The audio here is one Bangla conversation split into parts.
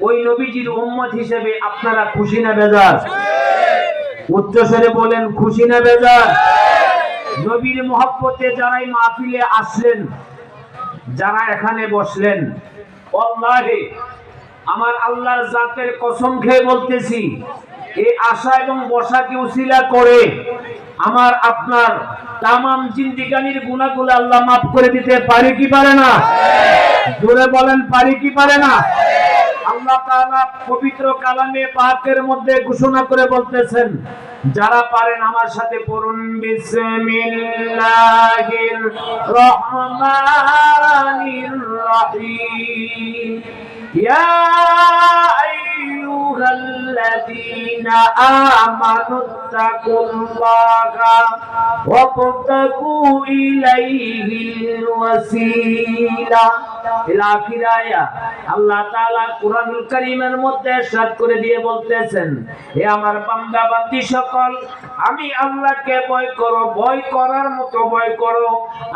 ওই নবীজির উম্মত হিসেবে আপনারা খুশি না বেজার? উচ্চস্বরে বলেন, খুশি না বেজার? নবীর মহব্বতে যারাই মাহফিলে আসলেন, যারা এখানে বসলেন অল্লাহে আমার আল্লাহর জাতের কসম খেয়ে বলতেছি, এই আশা এবং বসাকে উসিলা করে? আমার, আপনার তামাম জিন্দিগানির গুণাগুলো আল্লাহ মাফ করে দিতে পারে কি পারে না? জোরে বলেন, পারে কি পারে না? আল্লাহ তাআলা পবিত্র কালামে পাকের মধ্যে ঘোষণা করে বলতেছেন, যারা পারেন আমার সাথে পড়ুন, বিসমিল্লাহির রহমানির রহিম। ইয়া আইয়ুহাল্লাযীনা আমানু তাকুল্লাহা ওয়াবতাগু ইলাইহিল ওয়াসিলা ইলা আখির আয়া আল্লাহ তাআলা কুরআনুল কারীমের মধ্যে ارشاد করে দিয়ে বলতেছেন হে আমার বান্দা বান্দি সকল আমি আল্লাহকে ভয় করো ভয় করার মতো ভয় করো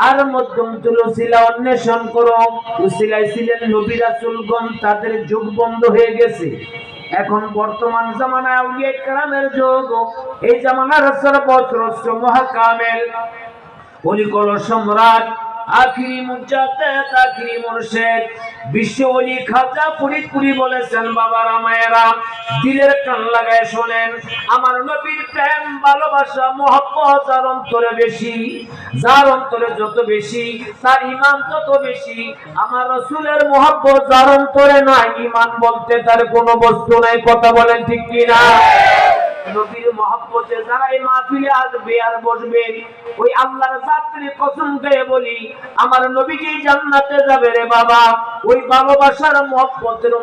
আর মধ্যম তুলসিলা অন্বেষণ করো উসিলাই ছিলেন নবী রাসূলগণ তাদের যুগ বন্ধ হয়ে গেছে এখন বর্তমান জামানায় আউলিয়া কেরামের যুগ। এই জামানার সর্বশ্রেষ্ঠ মহাকামেল। অলিকল সম্রাট আখিরি মুজাদ্দেদ আখিরি মুর্শিদ। বিশ্ব অলি খাজা ফরিদপুরি বলেছেন দিলের কান লাগায় শোনেন। আমার নবীর প্রেম, ভালোবাসা, মহব্বত যার অন্তরে বেশি, যার অন্তরে যত বেশি, তার ইমান তত বেশি। আমার রসুলের মহব্বত যার অন্তরে নাই ইমান বলতে তার কোনো বস্তু নাই। কথা বলেন ঠিক কিনা? নবীর মহব্বতে যারা এই মাহফিলে আসবে আর বসবে, ওই আল্লাহর জাতির কসম বলি, আমার জান্নাতে যাবে রে বাবা। ওই ভালোবাসার মহব্বতের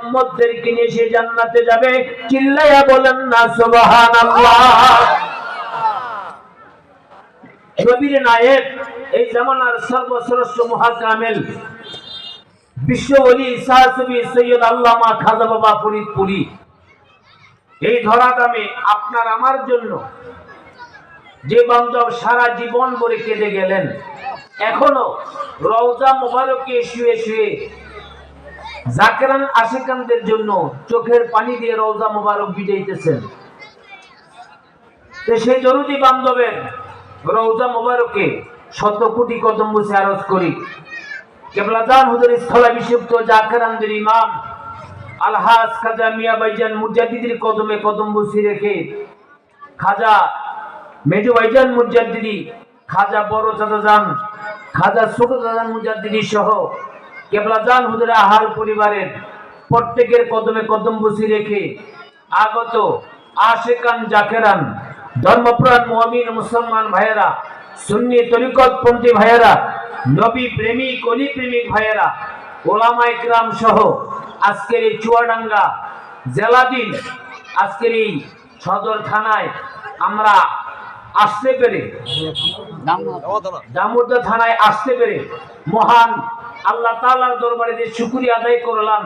নিয়ে সে জান্নাতে যাবে। চিল্লাইয়া বলেন না নবীর নায়েক এই জামানার সর্বশ্রেষ্ঠ মহাকামেল। বিশ্ব সৈয়দ আল্লামা খাজা বাবা ফরিদপুরি। এই ধরা দামে আপনার আমার জন্য। যে বান্ধব সারা জীবন ভরে কেঁদে গেলেন, এখনও রওজা মোবারকে শুয়ে শুয়ে জাকেরান জন্য চোখের পানি দিয়ে রওজা মোবারক বিজাইতেছেন সেই জরুরি বান্ধবের রওজা মোবারকে শত কোটি কদম বসে আরজ করি। কেবলাদান হুজুর স্থলাভিষিক্ত জাকেরানদের ইমাম আলহাজ খাজা মিয়া ভাইজান মুজাদ্দিদির কদমে কদম বসি রেখে খাজা মেজু ভাইজান মুজাদ্দিদি, খাজা বড় চাচাজান খাজা ছোট চাচাজান মুজাদ্দিদি সহ কেবলাজান হুজুর আহাল পরিবারের প্রত্যেকের কদমে কদম বসি রেখে আগত আশেকান জাকেরান, ধর্মপ্রাণ মুমিন মুসলমান ভাইয়েরা, সুন্নি তরিকতপন্থী ভাইয়েরা, নবী প্রেমিক, অলি প্রেমিক ভাইয়েরা ওলামা ইকরাম সহ আজকের এই চুয়াডাঙ্গা জেলাধীন আজকের এই সদর থানায় আমরা আসতে পেরে, দামোদর থানায় আসতে পেরে মহান আল্লাহ তালার দরবারে যে শুকুরি আদায় করলাম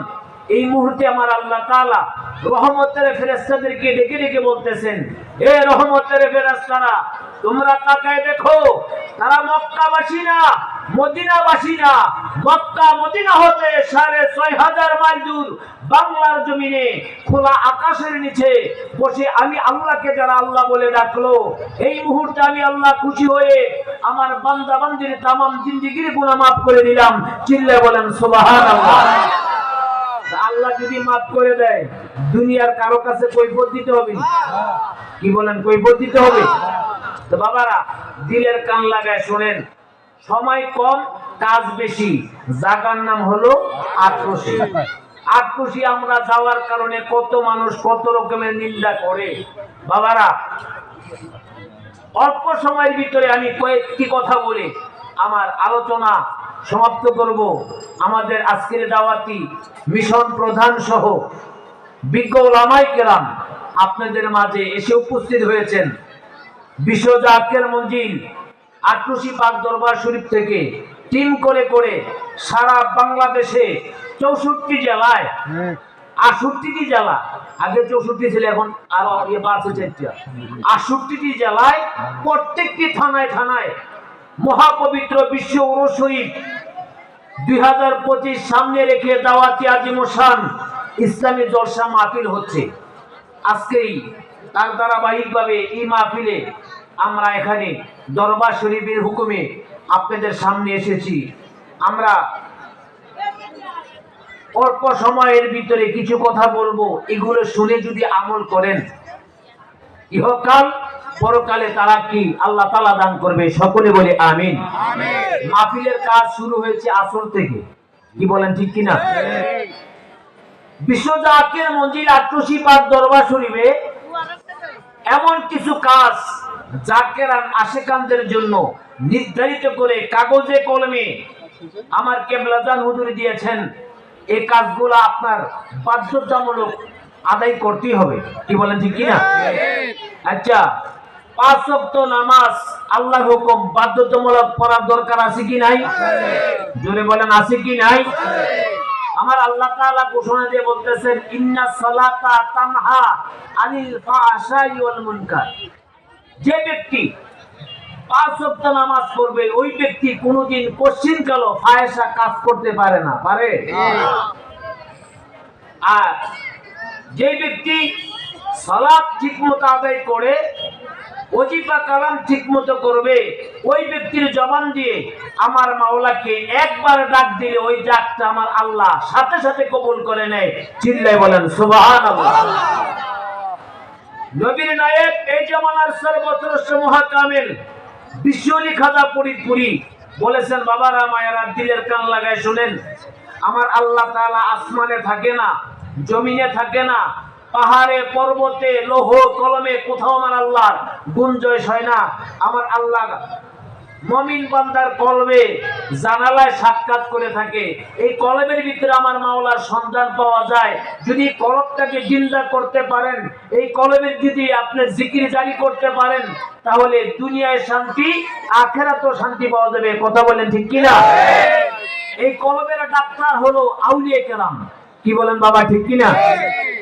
এই মুহূর্তে আমার আল্লাহ তাআলা রহমতের ফেরেশতাদেরকে ডেকে ডেকে বলতেছেন, এ রহমতের ফেরেশতারা, তোমরা তাকায় দেখো, তারা মক্কাবাসী না না মক্কা মদিনা হতে সাড়ে ছয় হাজার মাইল দূর বাংলার জমিনে খোলা আকাশের নিচে বসে আমি আল্লাহকে যারা আল্লাহ বলে ডাকলো, এই মুহূর্তে আমি আল্লাহ খুশি হয়ে আমার বান্দা বান্দির তামাম জিন্দিগির গুণা মাফ করে দিলাম। চিল্লে বলেন সুবাহান আল্লাহ যদি মাফ করে দেয়, দুনিয়ার কারও কাছে কৈফত দিতে হবে? কি বলেন, কৈফত দিতে হবে? তো বাবারা, দিলের কান লাগায় শোনেন, সময় কম, কাজ বেশি। জাগার নাম হলো আক্রোশী আক্রোশী আমরা যাওয়ার কারণে কত মানুষ কত রকমের নিন্দা করে। বাবারা, অল্প সময়ের ভিতরে আমি কয়েকটি কথা বলে। আমার আলোচনা সমাপ্ত করব। আমাদের আজকের দাওয়াতি মিশন প্রধান সহ বিজ্ঞ ওলামাই কেরাম আপনাদের মাঝে এসে উপস্থিত হয়েছেন। বিশ্ব জাকের মঞ্জিল আটরশি পাক দরবার শরীফ থেকে টিম করে করে সারা বাংলাদেশে চৌষট্টি জেলায় আটষট্টিটি জেলা আগে চৌষট্টি ছিল এখন আরও বাড়ছে চারটা। আটষট্টিটি জেলায় প্রত্যেকটি থানায় থানায় মহাপবিত্র বিশ্ব উরস দুই হাজার পঁচিশ সামনে রেখে দাওয়াতি আজিমসান ইসলামী জলসা মাহফিল হচ্ছে। আজকেই তার ধারাবাহিকভাবে এই মাহফিলে আমরা এখানে দরবার শরীফের হুকুমে আপনাদের সামনে এসেছি। আমরা অল্প সময়ের ভিতরে কিছু কথা বলব, এগুলো শুনে যদি আমল করেন। ইহকাল পরকালে তারা কি? আল্লাহ তালা দান করবে। সকলে বলে আমিন। মাহফিলের কাজ শুরু হয়েছে আসর থেকে। কি বলেন ঠিক কিনা? বিশ্ব জাকের মঞ্জিল আট্রসি পাক দরবার শরীফে এমন কিছু কাজ জাকের আশেকানদের জন্য নির্ধারিত করে কাগজে কলমে আমার কেবলাজান হুজুর দিয়েছেন এই কাজগুলো আপনার বাধ্যতামূলক আদায় করতেই হবে। কি বলেন ঠিক কিনা? আচ্ছা পাঁচ ওয়াক্ত নামাজ হুকুম, বাধ্যতামূলক পড়ার দরকার আছে কি নাই? জোরে বলেন, আছে কি নাই? আমার আল্লাহ তাআলা ঘোষণা দিয়ে বলতেছেন, ইন্না সালাতা তানহা আনিল ফাহশাই ওয়াল মুনকার। যে ব্যক্তি পাঁচ ওয়াক্ত নামাজ পড়বে, ওই ব্যক্তি কোনোদিন কোশ্চিন কালো ফায়সা কাজ করতে পারে না, পারে? আর যে ব্যক্তি সালাত ঠিকমতো আদায় করে ওজিফা কালাম ঠিক মতো করবে। ওই ব্যক্তির জবান দিয়ে আমার মাওলাকে একবার ডাক দিলে ওই ডাকটা আমার আল্লাহ সাথে সাথে কবুল করে নেয়। চিল্লাই বলেন সুবহান নবীর নায়েব এই জামানার সর্বশ্রেষ্ঠ মহাকামেল বিশ্বলি খাজা পরিপুরি বলেছেন, বাবারা, মায়েরা, দিলের কান লাগায় শুনেন। আমার আল্লাহ তাআলা আসমানে থাকে না, জমিনে থাকে না পাহাড়ে পর্বতে লোহ কলমে কোথাও আমার আল্লাহর গুঞ্জয় হয় না। আমার আল্লাহ মমিন বান্দার কলবে জানালায় সাক্ষাৎ করে থাকে। এই কলবের ভিতরে আমার মাওলার সন্ধান পাওয়া যায়। যদি কলবটাকে জিন্দা করতে পারেন এই কলবের যদি আপনি জিকির জারি করতে পারেন তাহলে দুনিয়ায় শান্তি আখেরাতেও শান্তি পাওয়া যাবে। কথা বলেন ঠিক কিনা? এই কলবের ডাক্তার হলো আউলিয়া কেরাম। কি বলেন বাবা ঠিক কিনা?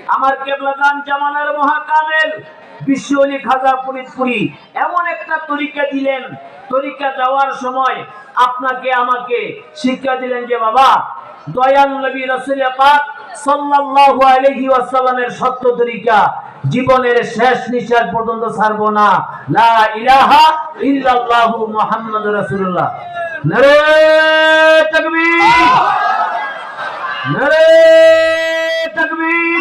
আমার কেবলাদান জামানার মহাকামেল বিশ্বলি খাজা ফরিদপুরি এমন একটা তরিকা দিলেন, তরিকা দেওয়ার সময় আপনাকে আমাকে শিক্ষা দিলেন যে বাবা, দয়াল নবী রাসূল পাক সাল্লাল্লাহু আলাইহি ওয়াসাল্লামের সত্য তরিকা, জীবনের শেষ নিঃশ্বাস পর্যন্ত ছাড়বো না। লা ইলাহা ইল্লাল্লাহু মুহাম্মাদুর রাসূলুল্লাহ। নারে তাকবীর! নারে তাকবীর!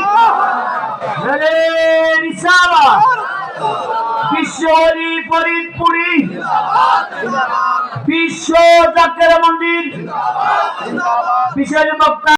বিশ্বরি ফরিদপুরি বিশ্ব জাকের মন্দির। বিশেষ বক্তা